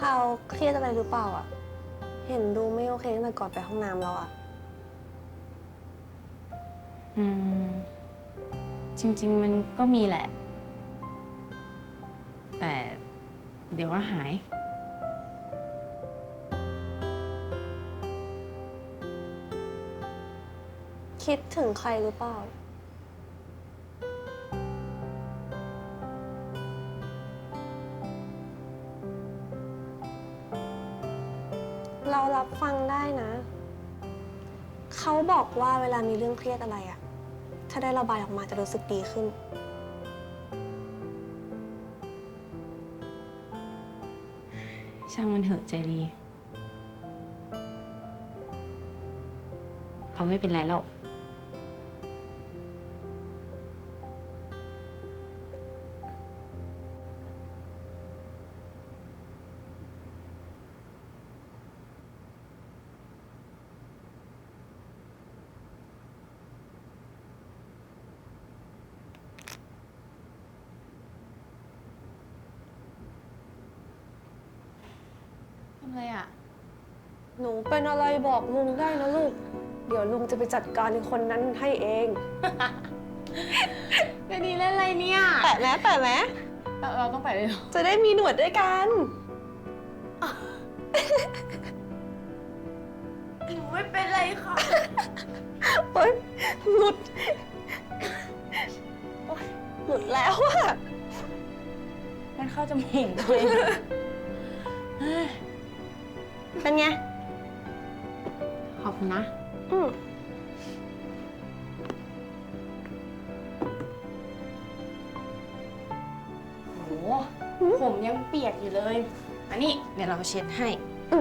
พาวเครียดอะไรหรือเปล่าอะเห็นดูไม่โอเคตั้งแต่ก่อนไปห้องน้ำแล้วอะอืม จริง ๆ มันก็มีแหละ แต่เดี๋ยวก็หาย คิดถึงใครหรือเปล่า ว่าเวลามีเรื่องเครียดอะไรอะถ้าได้ระบายออกมาจะรู้สึกดีขึ้น ช่างมันเถอะใจดีเขาไม่เป็นไรแล้ว ทำไรอะหนูเป็นอะไรบอกลุงได้นะลูก เดี๋ยวลุงจะไปจัดการในคนนั้นให้เองจะดีเล่นอะไรเนี่ยแต่แม้แต่แม้เราเราต้องไปเลยเหรอจะได้มีหนวดด้วยกัน หนูไม่เป็นไรค่ะเฮ้ยหลุดโอ๊ยหลุดแล้วอะ มันเข้าจมูกเลย เป็นไง ขอบคุณนะ อืมโหผมยังเปียกอยู่เลย อันนี้เดี๋ยวเราเช็ดให้เป็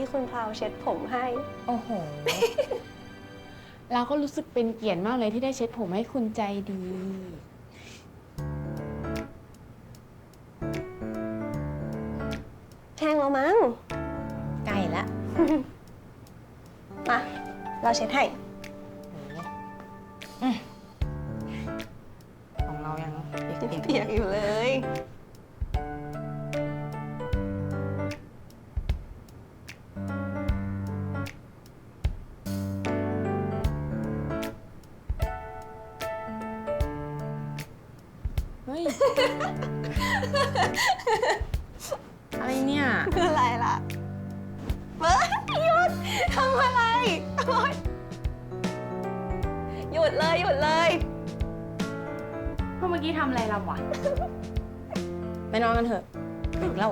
ที่คุณพราวเช็ดผมให้ โอ้โห เราก็รู้สึกเป็นเกียรติมากเลยที่ได้เช็ดผมให้คุณใจดี แห้งแล้วมั้ง ไก่ละมา เราเช็ดให้ ของเรายังเปียกๆ เปียกอยู่เลย พวกเมื่อกี้ทำอะไรเราวะไปนอนกันเถอะถึงแล้ว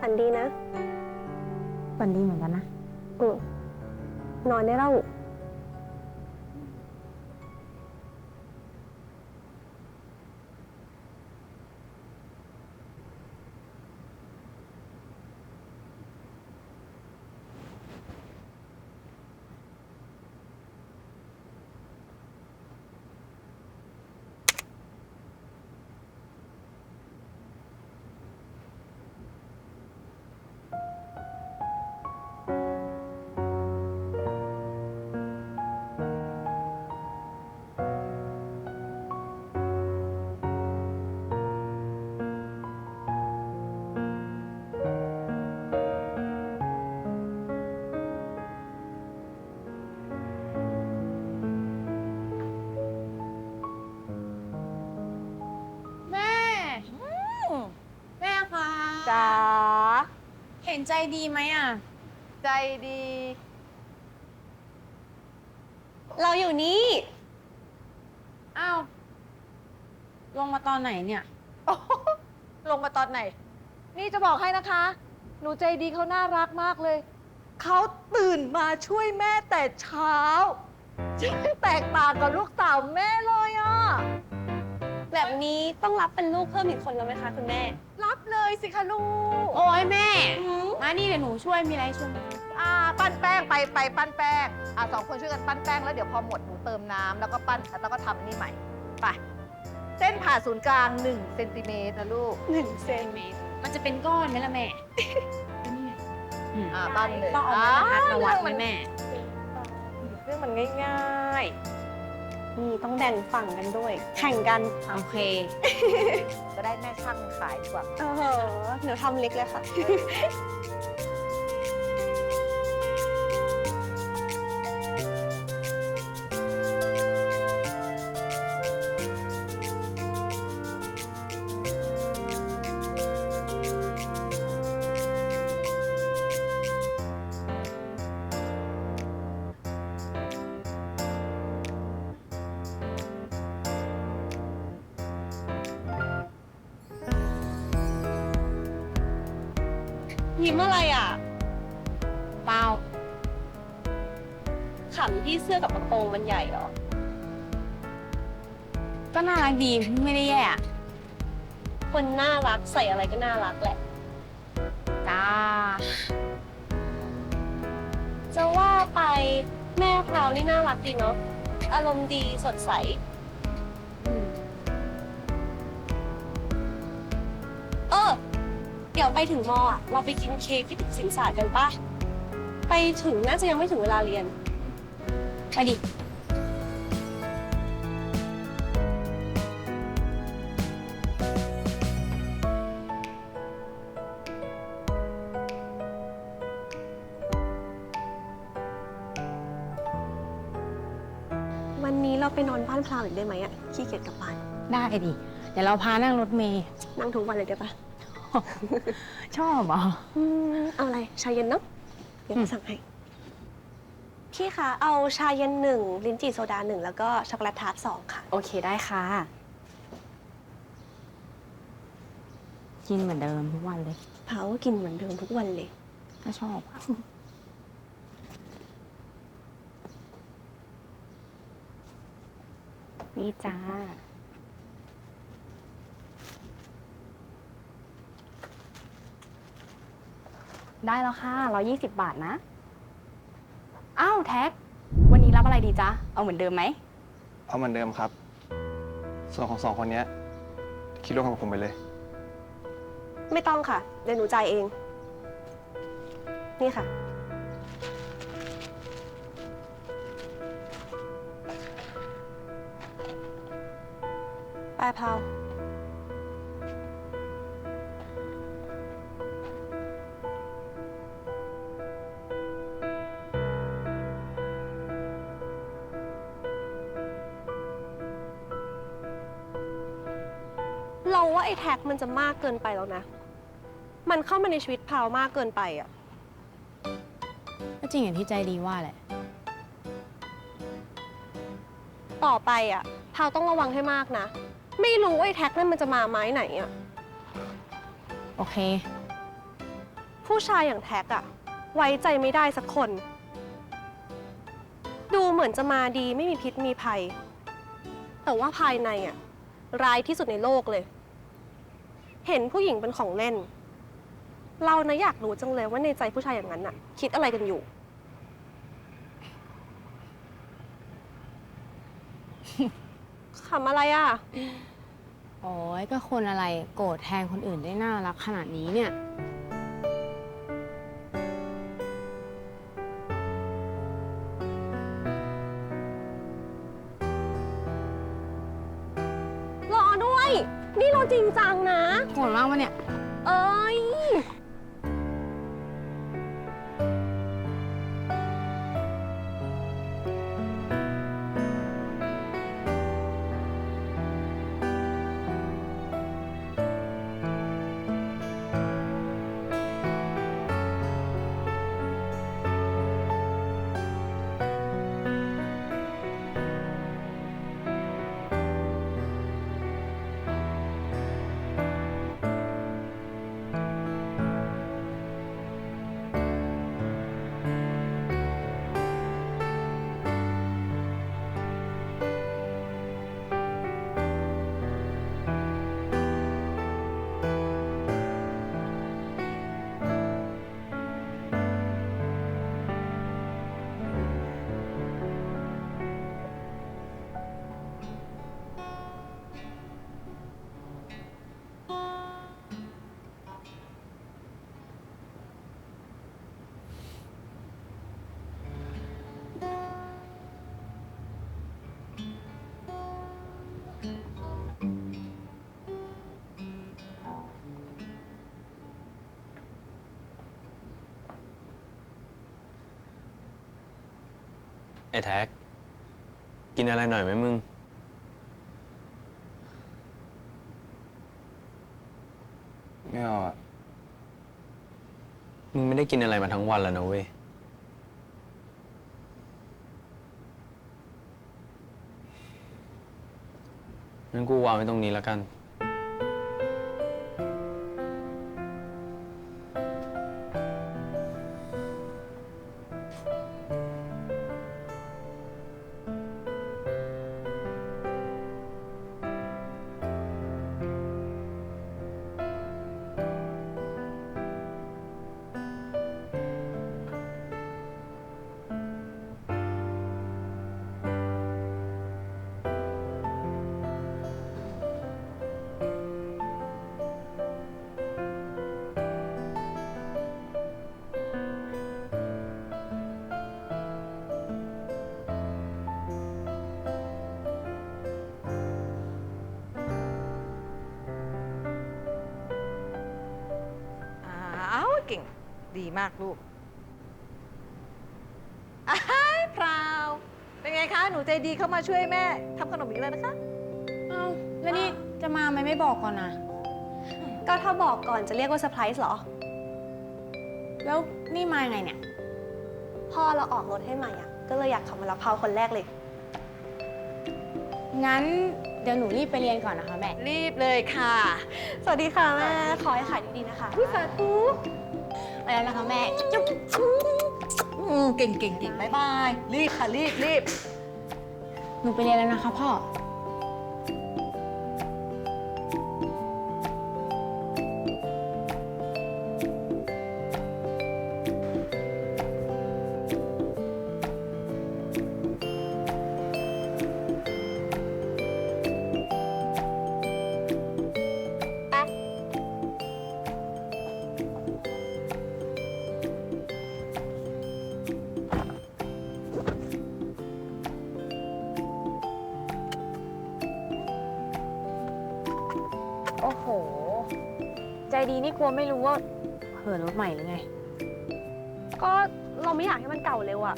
ฝันดีนะวันดีเหมือนกันนะ อืมนอนได้แล้ว นใจดีไหมอะ ใจดี เราอยู่นี่ อ้าว ลงมาตอนไหนเนี่ยลงมาตอนไหน นี่จะบอกให้นะคะ หนูใจดีเขาน่ารักมากเลย เขาตื่นมาช่วยแม่แต่เช้าซึ่งแตกต่างกับลูกสาวแม่เลยอะ แบบนี้ต้องรับเป็นลูกเพิ่มอีกคนแล้วไหมคะคุณแม่ รับเลยสิคะลูก โอ้ยแม่มานี่เดี๋ยวหนูช่วยมีอะไรช่วยไหมอ่าปั้นแป้งไปไปปั้นแป้งอ่าสองคนช่วยกันปั้นแป้งแล้วเดี๋ยวพอหมดหนูเติมน้ำแล้วก็ปั้นแล้วก็ทำอันนี่ใหม่ไปเส้นผ่าศูนย์กลาง1เซนติเมตรนะลูกหนึ่งเซนมันจะเป็นก้อนไหมล่ะแม่ นี่ไงอืมอ่าปั้นเลยต้องเอาไม้บรรทัดมาวัดไหมอ่แม่ เรื่องมันง่ายนี่ต้องแบ่งฝั่งกันด้วย แข่งกัน โอเคๆก็ได้แม่ช่างขายดีกว่า เออหนูทำเล็กเลยค่ะ ยิ้มอะไรอะ เปล่าขำที่เสื้อกับกระโปรงมันใหญ่เหรอ ก็น่ารักดีไม่ได้แย่อะคนน่ารักใส่อะไรก็น่ารักแหละ จ้า จะว่าไปแม่พราวนี่น่ารักดีเนาะ อารมณ์ดีสดใส ดี๋ยวไปถึงมออะเราไปกินเค้กที่ตึกสินสาดกันปะไปถึงน่าจะยังไม่ถึงเวลาเรียน ไปดิ วันนี้เราไปนอนบ้านพราวอีกได้ไหมอะขี้เกียจกลับบ้านได้ดิ เดี๋ยวเราพานั่งรถเมย์นั่งทุกวันเลยได้ปะ ชอบเหรอ อืมเอาอะไร ชาเย็นเนาะเดี๋ยวอืมามสั่งให้ พี่คะ เอาชาเย็นหนึ่งลิ้นจี่โซดาหนึ่งแล้วก็ช็อกโกแลตทาร์ตสองค่ะ โอเคได้ค่ะ กินเหมือนเดิมทุกวันเลย เผาก็กินเหมือนเดิมทุกวันเลย ก็ชอบอะนี่จ้า ได้แล้วค่ะร้อยี่สิบบาทนะ อ้าวแท็ก วันนี้รับอะไรดีจ๊ะ เอาเหมือนเดิมไหม เอาเหมือนเดิมครับ ส่วนของสองคนเนี้ยคิดร่วมกับผมไปเลย ไม่ต้องค่ะ เดี๋ยวหนูจ่ายเอง นี่ค่ะ ไปเผา เราว่าไอ้แท็กมันจะมากเกินไปแล้วนะ มันเข้ามาในชีวิตพาวมากเกินไปอะก็จริงอย่างที่ใจดีว่าแหละ ต่อไปอะพาวต้องระวังให้มากนะ ไม่รู้ว่าไอ้แท็กนั่นมันจะมาไม้ไหนอะโอเค ผู้ชายอย่างแท็กอะไว้ใจไม่ได้สักคน ดูเหมือนจะมาดีไม่มีพิษมีภัย แต่ว่าภายในอะร้ายที่สุดในโลกเลย เห็นผู้หญิงเป็นของเล่น เรานะอยากรู้จังเลยว่าในใจผู้ชายอย่างนั้นอะ คิดอะไรกันอยู่ ขำอะไรอะ โอ้ยก็คนอะไรโกรธแทนคนอื่นได้น่ารักขนาดนี้เนี่ย รอด้วย นี่เราจริงจังนะโกรธ มากปะเนี่ย แท็ก กินอะไรหน่อยไหมมึง ไม่เอาอะมึงไม่ได้กินอะไรมาทั้งวันแล้วนะเว้ย งั้นกูวางไว้ตรงนี้แล้วกัน ดีมากลูกอ้ายพราว เป็นไงคะ หนูใจดีเข้ามาช่วยแม่ทำขนมอีกแล้วนะคะ เอ้าแล้วนี่จะมาไหมไม่บอกก่อนนะก็ถ้าบอกก่อนจะเรียกว่าเซอร์ไพรส์เหรอ แล้วนี่มายังไงเนี่ย พ่อเราออกรถให้ใหม่อะ ก็เลยอยากขับมารับพาวคนแรกเลย งั้นเดี๋ยวหนูรีบไปเรียนก่อนนะคะแม่ รีบเลยค่ะ สวัสดีค่ะแม่ ขอให้ขายดีๆนะคะสาธุไป แล้วนะคะแม่อืมเก่งเก่งเก่งบายบายรีบค่ะรีบรีบหนูไปเรียนแล้วนะคะพ่อ นี่กลัวไม่รู้ว่าเหินรถใหม่หรือไง ก็เราไม่อยากให้มันเก่าเร็วอะ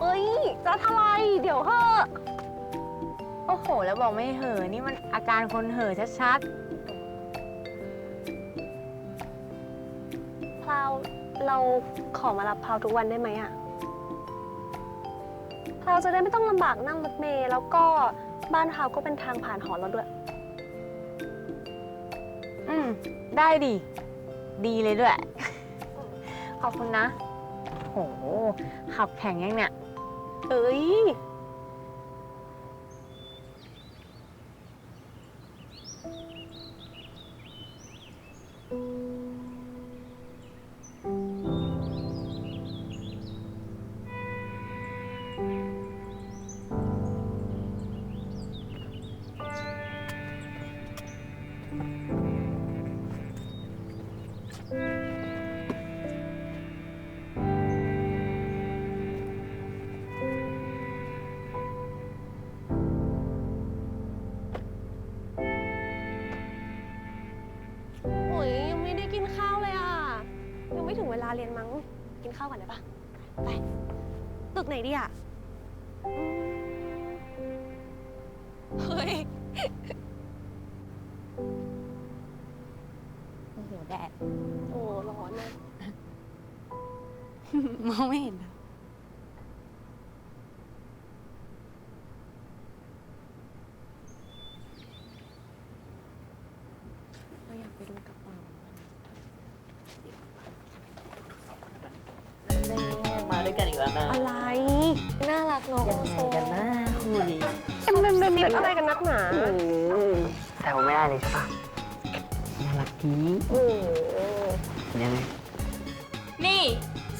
เอ้ยจะทลายเดี๋ยวเถอะโอ้โห แล้วบอกไม่เห่อะนี่มันอาการคนเห่อะชัดพราวเราขอมารับพราวทุกวันได้ไหมอะพราวจะได้ไม่ต้องลำบากนั่งรถเมล์แล้วก็บ้านพราวก็เป็นทางผ่านหอเราด้วย ได้ดีดีเลยด้วย ขอบคุณนะ โห ขับแข่งยังเนี่ย เอ้ยาเรียนมั้ง กินข้าวก่อนได้ปะไป ตึกไหนดีอะอืมเฮ้ย โอ้โหแดด โอ้ร้อนนะ มองไม่เห็นอะเ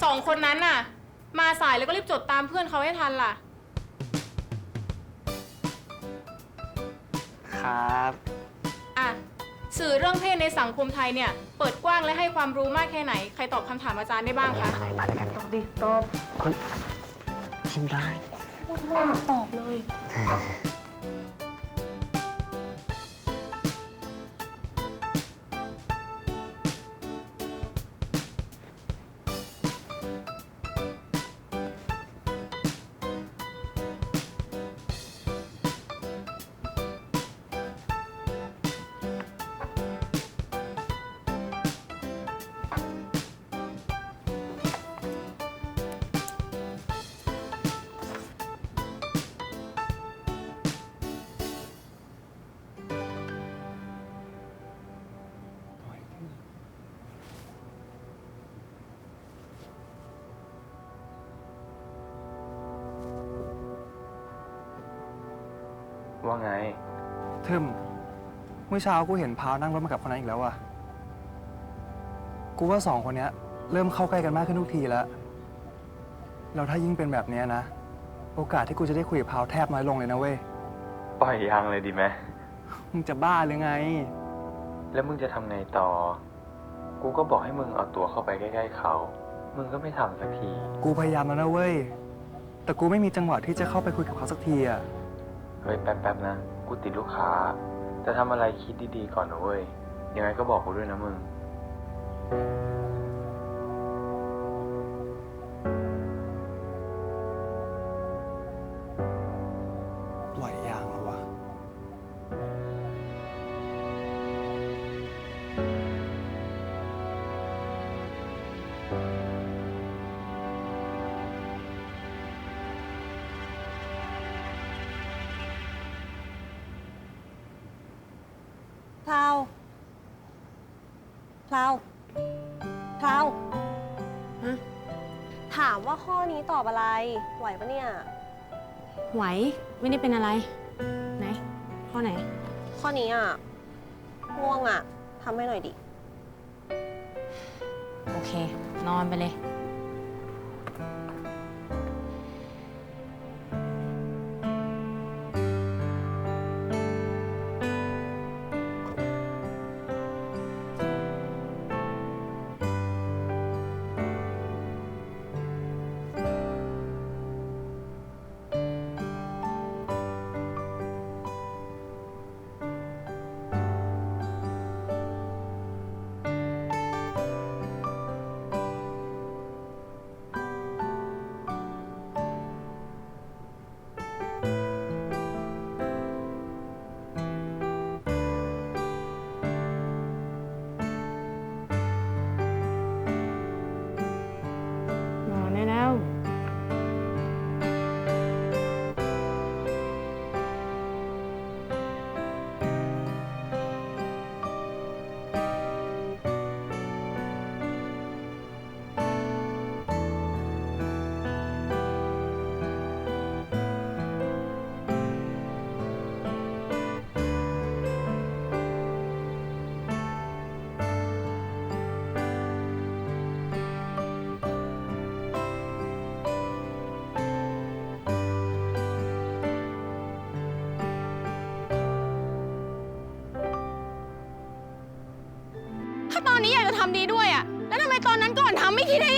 สองคนนั้นน่ะ มาสายแล้วก็รีบจดตามเพื่อนเขาให้ทันล่ะ ครับ อะ สื่อเรื่องเพศในสังคมไทยเนี่ย เปิดกว้างและให้ความรู้มากแค่ไหน ใครตอบคำถามอาจารย์ได้บ้างคะอะไรมาด้วยกันตอบดิตอบคนชิมได้ ตอบเลย ว่าไง ทึมเมื่อเช้ากูเห็นพาวนั่งรถมากับคนนั้นอีกแล้วอะกูว่าสองคนเนี้ยเริ่มเข้าใกล้กันมากขึ้นทุกทีแล้วแล้วถ้ายิ่งเป็นแบบเนี้ยนะ โอกาสที่กูจะได้คุยกับพาวแทบน้อยลงเลยนะเว้ย ปล่อยยางเลยดีไหม มึงจะบ้าหรือไง แล้วมึงจะทำไงต่อ กูก็บอกให้มึงเอาตัวเข้าไปใกล้ๆเขา มึงก็ไม่ทำสักที กูพยายามแล้วนะเว้ย แต่กูไม่มีจังหวะที่จะเข้าไปคุยกับเขาสักทีอะ เฮ้ยแป๊บๆนะ กูติดลูกค้า จะทำอะไรคิดดีๆก่อนนะเว้ย ยังไงก็บอกกูด้วยนะมึง พลาวพลาวถามว่าข้อนี้ตอบอะไร ไหวปะเนี่ย ไหว ไม่ได้เป็นอะไร ไหน ข้อไหน ข้อนี้อะ ง่วงอะทำให้หน่อยดิ โอเค นอนไปเลย ดีด้วยอะแล้วทำไมตอนนั้นก่อนทำไม่คิดให้